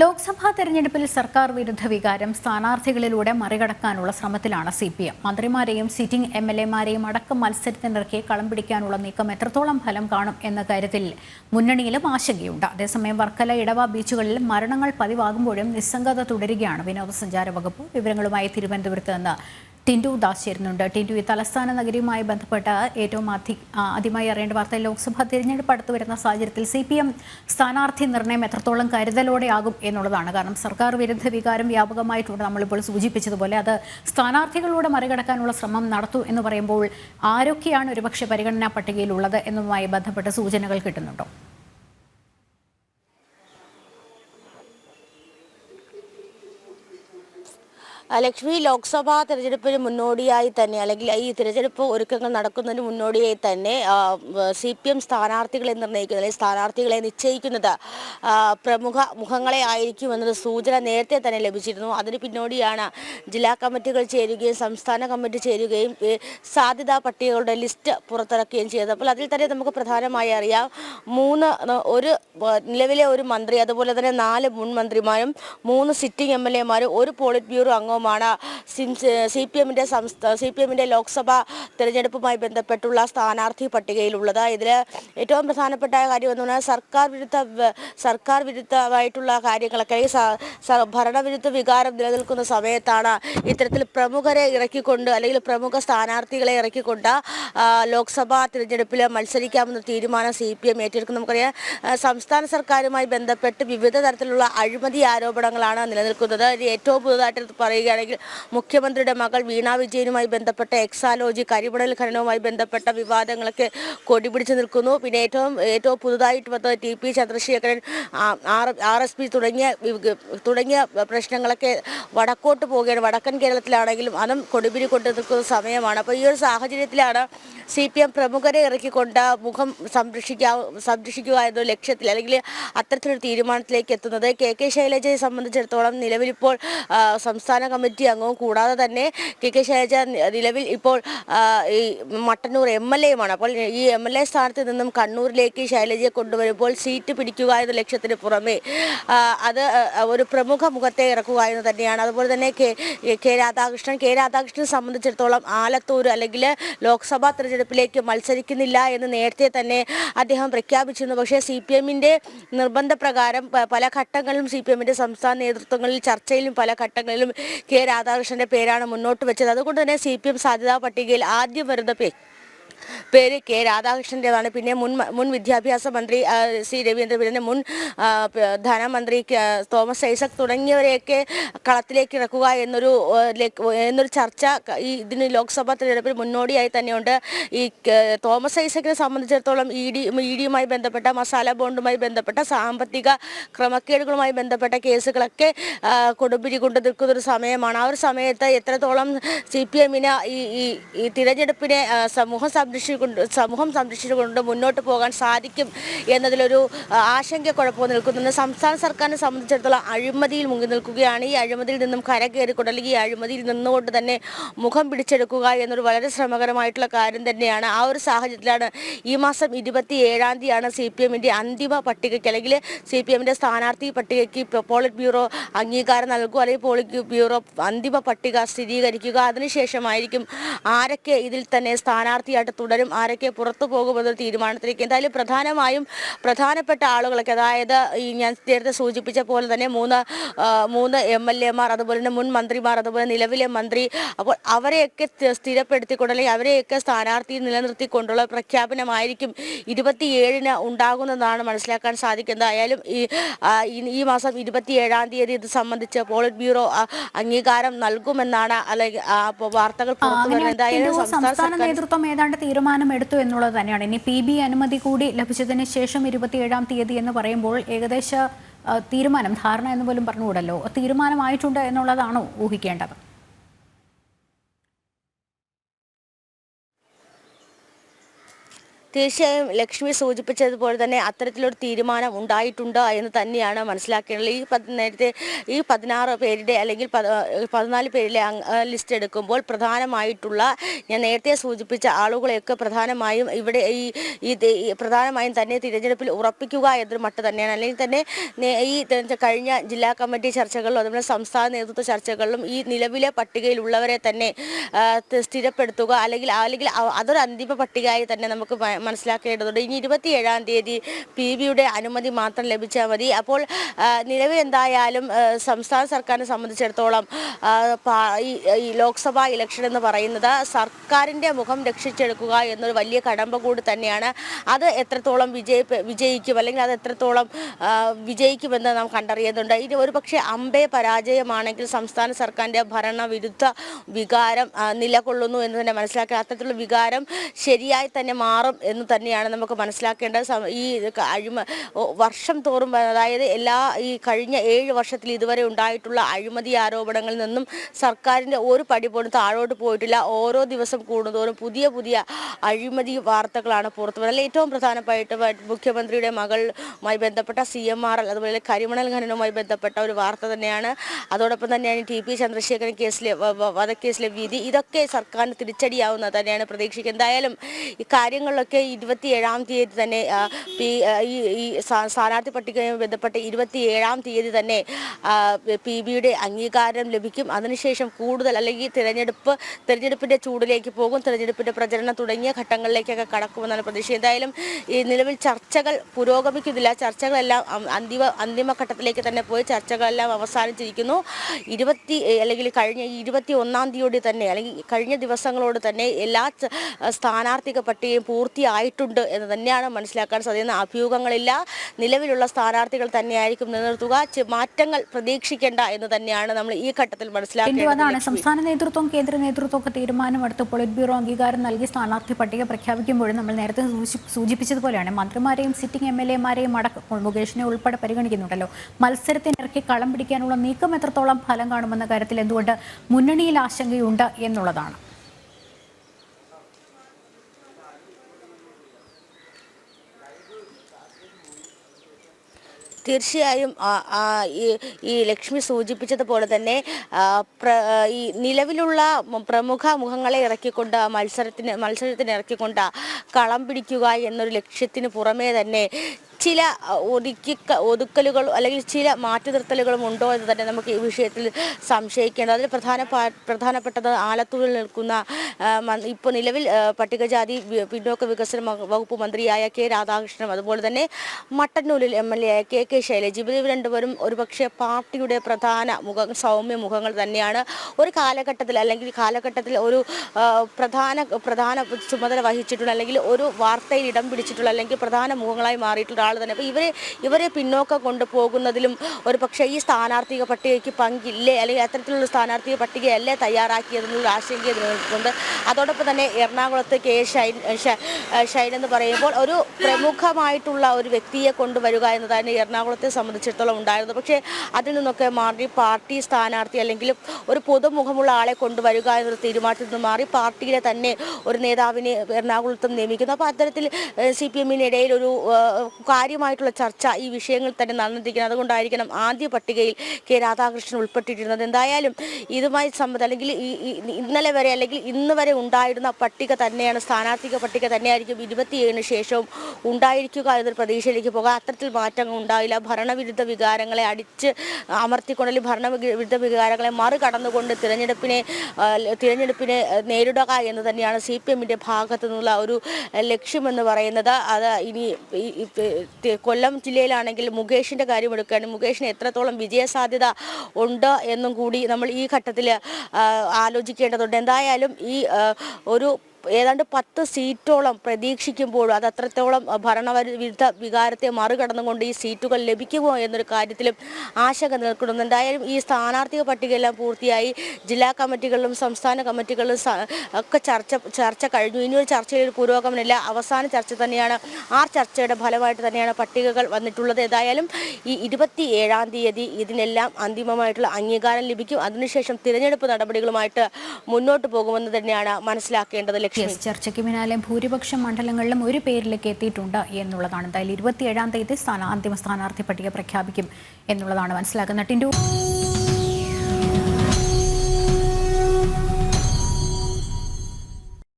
ലോക്സഭാ തെരഞ്ഞെടുപ്പിൽ സർക്കാർ വിരുദ്ധ വികാരം സ്ഥാനാർത്ഥികളിലൂടെ മറികടക്കാനുള്ള ശ്രമത്തിലാണ് സി പി എം. മന്ത്രിമാരെയും സിറ്റിംഗ് എം എൽ എമാരെയും അടക്കം മത്സരത്തിനിറക്കി കളം പിടിക്കാനുള്ള നീക്കം എത്രത്തോളം ഫലം കാണും എന്ന കാര്യത്തിൽ മുന്നണിയിലും ആശങ്കയുണ്ട്. അതേസമയം വർക്കല ഇടവ ബീച്ചുകളിൽ മരണങ്ങൾ പതിവാകുമ്പോഴും നിസ്സംഗത തുടരുകയാണ് വിനോദസഞ്ചാര വകുപ്പ്. വിവരങ്ങളുമായി തിരുവനന്തപുരത്ത് നിന്ന് ടിൻഡു ദാസ് ചേരുന്നുണ്ട് ടിൻഡു ഈ തലസ്ഥാന നഗരിയുമായി ബന്ധപ്പെട്ട ഏറ്റവും അധി ആദ്യമായി അറിയേണ്ട വാർത്ത ലോക്സഭാ തിരഞ്ഞെടുപ്പ് അടുത്തു വരുന്ന സാഹചര്യത്തിൽ സി പി എം സ്ഥാനാർത്ഥി നിർണയം എത്രത്തോളം കരുതലോടെയാകും എന്നുള്ളതാണ്. കാരണം സർക്കാർ വിരുദ്ധ വികാരം വ്യാപകമായിട്ടുണ്ട് നമ്മളിപ്പോൾ സൂചിപ്പിച്ചതുപോലെ. അത് സ്ഥാനാർത്ഥികളിലൂടെ മറികടക്കാനുള്ള ശ്രമം നടത്തൂ എന്ന് പറയുമ്പോൾ ആരൊക്കെയാണ് ഒരുപക്ഷെ പരിഗണനാ പട്ടികയിലുള്ളത് എന്നതുമായി ബന്ധപ്പെട്ട സൂചനകൾ കിട്ടുന്നുണ്ടോ? ലക്ഷ്മി ലോക്സഭാ തെരഞ്ഞെടുപ്പിന് മുന്നോടിയായി തന്നെ അല്ലെങ്കിൽ ഈ തിരഞ്ഞെടുപ്പ് ഒരുക്കങ്ങൾ നടക്കുന്നതിന് മുന്നോടിയായി തന്നെ സി പി എം സ്ഥാനാർത്ഥികളെ നിർണയിക്കുന്നത് അല്ലെങ്കിൽ സ്ഥാനാർത്ഥികളെ നിശ്ചയിക്കുന്നത് പ്രമുഖ മുഖങ്ങളെ ആയിരിക്കും എന്നൊരു സൂചന നേരത്തെ തന്നെ ലഭിച്ചിരുന്നു. അതിന് പിന്നോടിയാണ് ജില്ലാ കമ്മിറ്റികൾ ചേരുകയും സംസ്ഥാന കമ്മിറ്റി ചേരുകയും സാധ്യതാ പട്ടികകളുടെ ലിസ്റ്റ് പുറത്തിറക്കുകയും ചെയ്തത്. അപ്പോൾ അതിൽ തന്നെ നമുക്ക് പ്രധാനമായി അറിയാം മൂന്ന് ഒരു നിലവിലെ ഒരു മന്ത്രി അതുപോലെ തന്നെ നാല് മുൻ മന്ത്രിമാരും മൂന്ന് സിറ്റിംഗ് എം എൽ എമാരും ഒരു പോളിറ്റ് ബ്യൂറോ അംഗവുമാണ് സി പി എമ്മിന്റെ സംസ്ഥാന സി പി എമ്മിന്റെ ലോക്സഭാ തെരഞ്ഞെടുപ്പുമായി ബന്ധപ്പെട്ടുള്ള സ്ഥാനാർത്ഥി പട്ടികയിലുള്ളത്. ഇതിൽ ഏറ്റവും പ്രധാനപ്പെട്ട കാര്യം എന്ന് പറഞ്ഞാൽ സർക്കാർ വിരുദ്ധ സർക്കാർ വിരുദ്ധമായിട്ടുള്ള കാര്യങ്ങളൊക്കെ ഭരണവിരുദ്ധ വികാരം നിലനിൽക്കുന്ന സമയത്താണ് ഇത്തരത്തിൽ പ്രമുഖരെ ഇറക്കിക്കൊണ്ട് അല്ലെങ്കിൽ പ്രമുഖ സ്ഥാനാർത്ഥികളെ ഇറക്കിക്കൊണ്ട് ലോക്സഭാ തിരഞ്ഞെടുപ്പിൽ മത്സരിക്കാമെന്ന തീരുമാനം സി പി എം ഏറ്റെടുക്കും നമുക്കറിയാം സംസ്ഥാന സർക്കാരുമായി ബന്ധപ്പെട്ട് വിവിധ തരത്തിലുള്ള അഴിമതി ആരോപണങ്ങളാണ് നിലനിൽക്കുന്നത്. ഏറ്റവും പുതുതായിട്ട് എടുത്ത് പറയുകയാണെങ്കിൽ മുഖ്യമന്ത്രിയുടെ മകൾ വീണ വിജയനുമായി ബന്ധപ്പെട്ട എക്സാലോജി കരിമണൽ ഖനനവുമായി ബന്ധപ്പെട്ട വിവാദങ്ങളൊക്കെ കൊടിപിടിച്ച് നിൽക്കുന്നു. പിന്നെ ഏറ്റവും ഏറ്റവും പുതുതായിട്ട് വന്നത് T P Chandrasekharan R R S P തുടങ്ങിയ തുടങ്ങിയ പ്രശ്നങ്ങളൊക്കെ വടക്കോട്ട് പോവുകയാണ്. വടക്കൻ കേരളത്തിലാണെങ്കിലും അതും കൊടിപിരി കൊണ്ടു നിൽക്കുന്ന സമയമാണ്. അപ്പോൾ ഈ ഒരു സാഹചര്യത്തിലാണ് സി പി എം പ്രമുഖരെ ഇറക്കിക്കൊണ്ട് മുഖം സംരക്ഷിക്കാ സംരക്ഷിക്കുക എന്ന ലക്ഷ്യത്തിൽ അല്ലെങ്കിൽ അത്തരത്തിലൊരു തീരുമാനത്തിലേക്ക് എത്തുന്നത്. കെ കെ ശൈലജയെ സംബന്ധിച്ചിടത്തോളം നിലവിലിപ്പോൾ സംസ്ഥാന കമ്മിറ്റി അംഗവും കൂടാതെ തന്നെ കെ കെ ശൈലജ നിലവിൽ ഇപ്പോൾ ഈ മട്ടന്നൂർ എം എൽ എയുമാണ്. അപ്പോൾ ഈ എം എൽ എ സ്ഥാനത്ത് നിന്നും കണ്ണൂരിലേക്ക് ശൈലജയെ കൊണ്ടുവരുമ്പോൾ സീറ്റ് പിടിക്കുക എന്ന ലക്ഷ്യത്തിന് പുറമെ അത് ഒരു പ്രമുഖ മുഖത്തെ ഇറക്കുക എന്ന് തന്നെയാണ്. അതുപോലെ തന്നെ കെ കെ രാധാകൃഷ്ണൻ കെ രാധാകൃഷ്ണനെ സംബന്ധിച്ചിടത്തോളം ആലത്തൂർ അല്ലെങ്കിൽ ലോക്സഭാ തെരഞ്ഞെടുപ്പിലേക്ക് മത്സരിക്കുന്നില്ല എന്ന് നേരത്തെ തന്നെ അദ്ദേഹം പ്രഖ്യാപിച്ചിരുന്നു. പക്ഷേ സി പി എമ്മിന്റെ നിർബന്ധപ്രകാരം പല ഘട്ടങ്ങളിലും സി പി എമ്മിന്റെ സംസ്ഥാന നേതൃത്വങ്ങളിൽ ചർച്ചയിലും പല ഘട്ടങ്ങളിലും കെ രാധാകൃഷ്ണന്റെ പേരാണ് മുന്നോട്ട് വെച്ചത്. അതുകൊണ്ട് തന്നെ സി പി എം സാധ്യതാ പട്ടികയിൽ ആദ്യം വരുന്ന പേര് കെ രാധാകൃഷ്ണന്റെതാണ്. പിന്നെ മുൻ മുൻ വിദ്യാഭ്യാസ മന്ത്രി സി രവീന്ദ്രപുരന്റെ മുൻ ധനമന്ത്രി തോമസ് ഐസക് തുടങ്ങിയവരെയൊക്കെ കളത്തിലേക്ക് ഇറക്കുക എന്നൊരു എന്നൊരു ചർച്ച ഈ ഇതിന് ലോക്സഭാ തെരഞ്ഞെടുപ്പിൽ മുന്നോടിയായി തന്നെയുണ്ട്. ഈ തോമസ് ഐസക്കിനെ സംബന്ധിച്ചിടത്തോളം ഇ ഡി ഇ ഡിയുമായി ബന്ധപ്പെട്ട മസാല ബോണ്ടുമായി ബന്ധപ്പെട്ട സാമ്പത്തിക ക്രമക്കേടുകളുമായി ബന്ധപ്പെട്ട കേസുകളൊക്കെ കൊടുമ്പിരി കൊണ്ട് നിൽക്കുന്നൊരു സമയമാണ്. ആ ഒരു സമയത്ത് എത്രത്തോളം സി പി എമ്മിന് ഈ ഈ തിരഞ്ഞെടുപ്പിനെ സമൂഹം സംരക്ഷിച്ചുകൊണ്ട് സമൂഹം സംരക്ഷിച്ചുകൊണ്ട് മുന്നോട്ട് പോകാൻ സാധിക്കും എന്നതിലൊരു ആശങ്ക കുഴപ്പം നിൽക്കുന്നുണ്ട്. സംസ്ഥാന സർക്കാരിനെ സംബന്ധിച്ചിടത്തോളം അഴിമതിയിൽ മുങ്ങി നിൽക്കുകയാണ്. ഈ അഴിമതിയിൽ നിന്നും കരകയറിക്കൊണ്ട് അല്ലെങ്കിൽ ഈ അഴിമതിയിൽ നിന്നുകൊണ്ട് തന്നെ മുഖം പിടിച്ചെടുക്കുക എന്നൊരു വളരെ ശ്രമകരമായിട്ടുള്ള കാര്യം തന്നെയാണ്. ആ ഒരു സാഹചര്യത്തിലാണ് ഈ മാസം ഇരുപത്തി ഏഴാം തീയതിയാണ് സി പി എമ്മിന്റെ അന്തിമ പട്ടികയ്ക്ക് അല്ലെങ്കിൽ സി പി എമ്മിന്റെ സ്ഥാനാർത്ഥി പട്ടികയ്ക്ക് പോളിറ്റ് ബ്യൂറോ അംഗീകാരം നൽകുക അല്ലെങ്കിൽ പോളിറ്റ് ബ്യൂറോ അന്തിമ പട്ടിക സ്ഥിരീകരിക്കുക. അതിനുശേഷമായിരിക്കും ആരൊക്കെ ഇതിൽ തന്നെ സ്ഥാനാർത്ഥിയായിട്ട് തുടരും. ആരൊക്കെ പുറത്തു പോകുമെന്നൊരു തീരുമാനത്തിലേക്ക് എന്തായാലും പ്രധാനമായും പ്രധാനപ്പെട്ട ആളുകളൊക്കെ അതായത് ഈ ഞാൻ നേരത്തെ സൂചിപ്പിച്ച പോലെ തന്നെ മൂന്ന് മൂന്ന് എം എൽ എമാർ അതുപോലെ തന്നെ മുൻ മന്ത്രിമാർ അതുപോലെ നിലവിലെ മന്ത്രി അപ്പോൾ അവരെയൊക്കെ സ്ഥിരപ്പെടുത്തിക്കൊണ്ട് അല്ലെങ്കിൽ അവരെയൊക്കെ സ്ഥാനാർത്ഥി നിലനിർത്തിക്കൊണ്ടുള്ള പ്രഖ്യാപനമായിരിക്കും ഇരുപത്തിയേഴിന് ഉണ്ടാകുന്നതാണ് മനസ്സിലാക്കാൻ സാധിക്കുന്നത് ആയാലും ഈ ഈ- മാസം ഇരുപത്തിയേഴാം തീയതി ഇത് സംബന്ധിച്ച് പോളിറ്റ് ബ്യൂറോ അംഗീകാരം നൽകുമെന്നാണ് അല്ലെങ്കിൽ വാർത്തകൾ പുറത്തു വരുന്നത് സംസ്ഥാന നേതൃത്വം ഏതാണ്ട് തീരുമാനമെടുത്തു എന്നുള്ളത് തന്നെയാണ്. ഇനി പി ബി അനുമതി കൂടി ലഭിച്ചതിന് ശേഷം ഇരുപത്തിയേഴാം തീയതി എന്ന് പറയുമ്പോൾ ഏകദേശ തീരുമാനം ധാരണ എന്ന് പോലും പറഞ്ഞുകൂടല്ലോ. തീരുമാനമായിട്ടുണ്ട് എന്നുള്ളതാണോ ഊഹിക്കേണ്ടത്. തീർച്ചയായും ലക്ഷ്മി സൂചിപ്പിച്ചതുപോലെ തന്നെ അത്തരത്തിലൊരു തീരുമാനം ഉണ്ടായിട്ടുണ്ട് എന്ന് തന്നെയാണ് മനസ്സിലാക്കേണ്ടത്. ഈ നേരത്തെ ഈ പതിനാറ് പേരുടെ അല്ലെങ്കിൽ പത- പതിനാല് പേരിലെ ലിസ്റ്റ് എടുക്കുമ്പോൾ പ്രധാനമായിട്ടുള്ള ഞാൻ നേരത്തെ സൂചിപ്പിച്ച ആളുകളെയൊക്കെ പ്രധാനമായും ഇവിടെ ഈ ഈ പ്രധാനമായും തന്നെ തിരഞ്ഞെടുപ്പിൽ ഉറപ്പിക്കുക എന്നൊരു മട്ട് തന്നെയാണ്. അല്ലെങ്കിൽ തന്നെ ഈ കഴിഞ്ഞ ജില്ലാ കമ്മിറ്റി ചർച്ചകളിലും അതുപോലെ സംസ്ഥാന നേതൃത്വ ചർച്ചകളിലും ഈ നിലവിലെ പട്ടികയിലുള്ളവരെ തന്നെ സ്ഥിരപ്പെടുത്തുക അല്ലെങ്കിൽ അല്ലെങ്കിൽ അതൊരു അന്തിമ പട്ടികയായി തന്നെ നമുക്ക് മനസ്സിലാക്കേണ്ടതുണ്ട്. ഇനി ഇരുപത്തി ഏഴാം തീയതി പി ബിയുടെ അനുമതി മാത്രം ലഭിച്ചാൽ മതി. അപ്പോൾ നിലവിൽ എന്തായാലും സംസ്ഥാന സർക്കാരിനെ സംബന്ധിച്ചിടത്തോളം ഈ ലോക്സഭാ ഇലക്ഷൻ എന്ന് പറയുന്നത് സർക്കാരിന്റെ മുഖം രക്ഷിച്ചെടുക്കുക എന്നൊരു വലിയ കടമ്പ കൂടി തന്നെയാണ്. അത് എത്രത്തോളം വിജയ വിജയിക്കും അല്ലെങ്കിൽ അത് എത്രത്തോളം വിജയിക്കുമെന്ന് നാം കണ്ടറിയുന്നുണ്ട്. ഇനി ഒരു പക്ഷേ അമ്പെ പരാജയമാണെങ്കിൽ സംസ്ഥാന സർക്കാരിന്റെ ഭരണവിരുദ്ധ വികാരം നിലകൊള്ളുന്നു എന്ന് തന്നെ മനസ്സിലാക്കുക. അത്തരത്തിലുള്ള വികാരം ശരിയായി തന്നെ മാറും എന്ന് തന്നെയാണ് നമുക്ക് മനസ്സിലാക്കേണ്ടത് ഈ അഴിമ വർഷം തോറും അതായത് എല്ലാ ഈ കഴിഞ്ഞ ഏഴ് വർഷത്തിൽ ഇതുവരെ ഉണ്ടായിട്ടുള്ള അഴിമതി ആരോപണങ്ങളിൽ നിന്നും സർക്കാരിന്റെ ഒരു പടി പോലും താഴോട്ട് പോയിട്ടില്ല. ഓരോ ദിവസം കൂടുന്തോറും പുതിയ പുതിയ അഴിമതി വാർത്തകളാണ് പുറത്തു വരുന്നത്. ഏറ്റവും പ്രധാനമായിട്ട് മുഖ്യമന്ത്രിയുടെ മകളുമായി ബന്ധപ്പെട്ട സി എം ആർ എൽ അതുപോലെ കരിമണൽ ഖനനവുമായി ബന്ധപ്പെട്ട ഒരു വാർത്ത തന്നെയാണ്. അതോടൊപ്പം തന്നെയാണ് ടി പി ചന്ദ്രശേഖരൻ കേസിലെ വധക്കേസിലെ വിധി ഇതൊക്കെ സർക്കാരിന് തിരിച്ചടിയാവുന്ന തന്നെയാണ് പ്രതീക്ഷിക്കുന്നത്. എന്തായാലും ഈ കാര്യങ്ങളിലൊക്കെ ഇരുപത്തിയേഴാം തീയതി തന്നെ ഈ ഈ സ്ഥാ- സ്ഥാനാർത്ഥി പട്ടികയുമായി ബന്ധപ്പെട്ട് ഇരുപത്തിയേഴാം തീയതി തന്നെ പി ബിയുടെ അംഗീകാരം ലഭിക്കും. അതിനുശേഷം കൂടുതൽ അല്ലെങ്കിൽ തിരഞ്ഞെടുപ്പ് തിരഞ്ഞെടുപ്പിന്റെ ചൂടിലേക്ക് പോകും. തിരഞ്ഞെടുപ്പിന്റെ പ്രചരണം തുടങ്ങിയ ഘട്ടങ്ങളിലേക്കൊക്കെ കടക്കുമെന്നാണ് പ്രതീക്ഷ. എന്തായാലും ഈ നിലവിൽ ചർച്ചകൾ പുരോഗമിക്കുന്നില്ല. ചർച്ചകളെല്ലാം അന്തിമ അന്തിമഘട്ടത്തിലേക്ക് തന്നെ പോയി ചർച്ചകളെല്ലാം അവസാനിച്ചിരിക്കുന്നു. ഇരുപത്തി അല്ലെങ്കിൽ കഴിഞ്ഞ ഇരുപത്തി ഒന്നാം തീയതി തന്നെ അല്ലെങ്കിൽ കഴിഞ്ഞ ദിവസങ്ങളോട് തന്നെ എല്ലാ സ്ഥാനാർത്ഥിക പട്ടികയും പൂർത്തിയായിട്ടുണ്ട് എന്ന് തന്നെയാണ് മനസ്സിലാക്കാൻ സാധിക്കുന്ന അഭ്യൂഹങ്ങളില്ല നിലവിലുള്ള സ്ഥാനാർത്ഥികൾ തന്നെയായിരിക്കും നിലനിർത്തുക. മാറ്റങ്ങൾ പ്രതീക്ഷിക്കേണ്ട എന്ന് തന്നെയാണ് നമ്മൾ ഈ ഘട്ടത്തിൽ മനസ്സിലാക്കേണ്ടത്. സംസ്ഥാന നേതൃത്വം കേന്ദ്ര നേതൃത്വം ഒക്കെ തീരുമാനമെടുത്ത് പൊളിറ്റ് ബ്യൂറോ അംഗീകാരം നൽകി സ്ഥാനാർത്ഥി പട്ടിക പ്രഖ്യാപിക്കുമ്പോഴും നമ്മൾ നേരത്തെ സൂചിപ്പിച്ചതുപോലെയാണ് മന്ത്രിമാരെയും സിറ്റിംഗ് എം എൽ എമാരെയും അടക്കം മുകേഷിനെ ഉൾപ്പെടെ പരിഗണിക്കുന്നുണ്ടല്ലോ. മത്സരത്തിനിറക്കി കളം പിടിക്കാനുള്ള നീക്കം എത്രത്തോളം ഫലം കാണുമെന്ന കാര്യത്തിൽ എന്തുകൊണ്ട് മുന്നണിയിൽ ആശങ്കയുണ്ട് എന്നുള്ളതാണ്. തീർച്ചയായും ഈ ലക്ഷ്മി സൂചിപ്പിച്ചതുപോലെ തന്നെ ഈ നിലവിലുള്ള പ്രമുഖ മുഖങ്ങളെ ഇറക്കിക്കൊണ്ട് മത്സരത്തിന് മത്സരത്തിന് ഇറക്കിക്കൊണ്ട് കളം പിടിക്കുക എന്നൊരു ലക്ഷ്യത്തിന് പുറമേ തന്നെ ചില ഒതുക്കി ഒതുക്കലുകൾ അല്ലെങ്കിൽ ചില മാറ്റി നിർത്തലുകളും ഉണ്ടോ എന്ന് തന്നെ നമുക്ക് ഈ വിഷയത്തിൽ സംശയിക്കേണ്ടത് അതിൽ പ്രധാന പ്രധാനപ്പെട്ടത് ആലത്തൂരിൽ നിൽക്കുന്ന ഇപ്പോൾ നിലവിൽ പട്ടികജാതി പിന്നോക്ക വികസന വകുപ്പ് മന്ത്രിയായ കെ രാധാകൃഷ്ണൻ അതുപോലെ തന്നെ മട്ടന്നൂരിൽ എം എൽ എ ആയ കെ കെ ശൈലജ് ഇവർ രണ്ടുപേരും ഒരുപക്ഷെ പാർട്ടിയുടെ പ്രധാന മുഖ സൗമ്യ മുഖങ്ങൾ തന്നെയാണ്. ഒരു കാലഘട്ടത്തിൽ അല്ലെങ്കിൽ കാലഘട്ടത്തിൽ ഒരു പ്രധാന പ്രധാന ചുമതല വഹിച്ചിട്ടുള്ള അല്ലെങ്കിൽ ഒരു വാർത്തയിൽ ഇടം പിടിച്ചിട്ടുള്ള അല്ലെങ്കിൽ പ്രധാന മുഖങ്ങളായി മാറിയിട്ടുള്ള തന്നെ. അപ്പോൾ ഇവരെ ഇവരെ പിന്നോക്കം കൊണ്ടുപോകുന്നതിലും ഒരു പക്ഷേ ഈ സ്ഥാനാർത്ഥിക പട്ടികയ്ക്ക് പങ്കില്ലേ? അല്ലെങ്കിൽ അത്തരത്തിലുള്ള സ്ഥാനാർത്ഥിക പട്ടികയല്ലേ തയ്യാറാക്കിയതെന്നുള്ള ആശങ്ക നിലനിൽക്കുന്നുണ്ട് അതോടൊപ്പം തന്നെ എറണാകുളത്ത് കെ ഷൈൻ ഷൈൻ എന്ന് പറയുമ്പോൾ ഒരു പ്രമുഖമായിട്ടുള്ള ഒരു വ്യക്തിയെ കൊണ്ടുവരിക എന്നതാണ് എറണാകുളത്തെ സംബന്ധിച്ചിടത്തോളം ഉണ്ടായിരുന്നത്. പക്ഷേ അതിൽ നിന്നൊക്കെ മാറി പാർട്ടി സ്ഥാനാർത്ഥി അല്ലെങ്കിൽ ഒരു പൊതുമുഖമുള്ള ആളെ കൊണ്ടുവരിക എന്നൊരു തീരുമാനത്തിൽ നിന്ന് മാറി പാർട്ടിയിലെ തന്നെ ഒരു നേതാവിനെ എറണാകുളത്തും നിയമിക്കുന്നു. അപ്പോൾ അത്തരത്തിൽ സി പി എമ്മിനിടയിൽ ഒരു കാര്യമായിട്ടുള്ള ചർച്ച ഈ വിഷയങ്ങൾ തന്നെ നടന്നിരിക്കുന്നത്. അതുകൊണ്ടായിരിക്കണം ആദ്യ പട്ടികയിൽ കെ രാധാകൃഷ്ണൻ ഉൾപ്പെട്ടിരുന്നത്. എന്തായാലും ഇതുമായി സംബന്ധം അല്ലെങ്കിൽ ഇന്നലെ വരെ അല്ലെങ്കിൽ ഇന്ന് വരെ ഉണ്ടായിരുന്ന പട്ടിക തന്നെയാണ് സ്ഥാനാർത്ഥിക പട്ടിക തന്നെയായിരിക്കും ഇരുപത്തിയേഴിന് ശേഷവും ഉണ്ടായിരിക്കുക എന്നൊരു പ്രതീക്ഷയിലേക്ക് പോകാം. അത്തരത്തിൽ മാറ്റങ്ങൾ ഉണ്ടായില്ല. ഭരണവിരുദ്ധ വികാരങ്ങളെ അടിച്ച് അമർത്തിക്കൊണ്ട് അല്ലെങ്കിൽ ഭരണവിരുദ്ധ വികാരങ്ങളെ മറികടന്നുകൊണ്ട് തിരഞ്ഞെടുപ്പിനെ തിരഞ്ഞെടുപ്പിനെ നേരിടുക എന്ന് തന്നെയാണ് സി പി എമ്മിന്റെ ഭാഗത്തു നിന്നുള്ള ഒരു ലക്ഷ്യമെന്ന് പറയുന്നത്. അത് ഇനി കൊല്ലം ജില്ലയിലാണെങ്കിൽ മുകേഷിന്റെ കാര്യം എടുക്കുകയാണ് മുകേഷിന് എത്രത്തോളം വിജയസാധ്യത ഉണ്ട് എന്നും കൂടി നമ്മൾ ഈ ഘട്ടത്തിൽ ആലോചിക്കേണ്ടതുണ്ട്. എന്തായാലും ഈ ഒരു ഏതാണ്ട് പത്ത് സീറ്റോളം പ്രതീക്ഷിക്കുമ്പോഴും അത് അത്രത്തോളം ഭരണവിരുദ്ധ വികാരത്തെ മറികടന്നുകൊണ്ട് ഈ സീറ്റുകൾ ലഭിക്കുമോ എന്നൊരു കാര്യത്തിലും ആശങ്ക നിൽക്കുന്നുണ്ട് എന്തായാലും ഈ സ്ഥാനാർത്ഥിക പട്ടികയെല്ലാം പൂർത്തിയായി. ജില്ലാ കമ്മിറ്റികളിലും സംസ്ഥാന കമ്മിറ്റികളിലും ഒക്കെ ചർച്ച ചർച്ച കഴിഞ്ഞു. ഇനിയൊരു ചർച്ചയിൽ പുരോഗമനമില്ല. അവസാന ചർച്ച തന്നെയാണ്. ആ ചർച്ചയുടെ ഫലമായിട്ട് തന്നെയാണ് പട്ടികകൾ വന്നിട്ടുള്ളത്. ഏതായാലും ഈ ഇരുപത്തി ഏഴാം തീയതി ഇതിനെല്ലാം അന്തിമമായിട്ടുള്ള അംഗീകാരം ലഭിക്കും. അതിനുശേഷം തിരഞ്ഞെടുപ്പ് നടപടികളുമായിട്ട് മുന്നോട്ട് പോകുമെന്ന് തന്നെയാണ് മനസ്സിലാക്കേണ്ടത് ലക്ഷ്യം. യെസ് ചർച്ചയ്ക്ക് പിന്നാലെ ഭൂരിപക്ഷം മണ്ഡലങ്ങളിലും ഒരു പേരിലേക്ക് എത്തിയിട്ടുണ്ട് എന്നുള്ളതാണ്. എന്തായാലും ഇരുപത്തിയേഴാം തീയതി സ്ഥാന അന്തിമ സ്ഥാനാർത്ഥി പട്ടിക പ്രഖ്യാപിക്കും എന്നുള്ളതാണ് മനസ്സിലാക്കുന്നത്. ടിൻഡു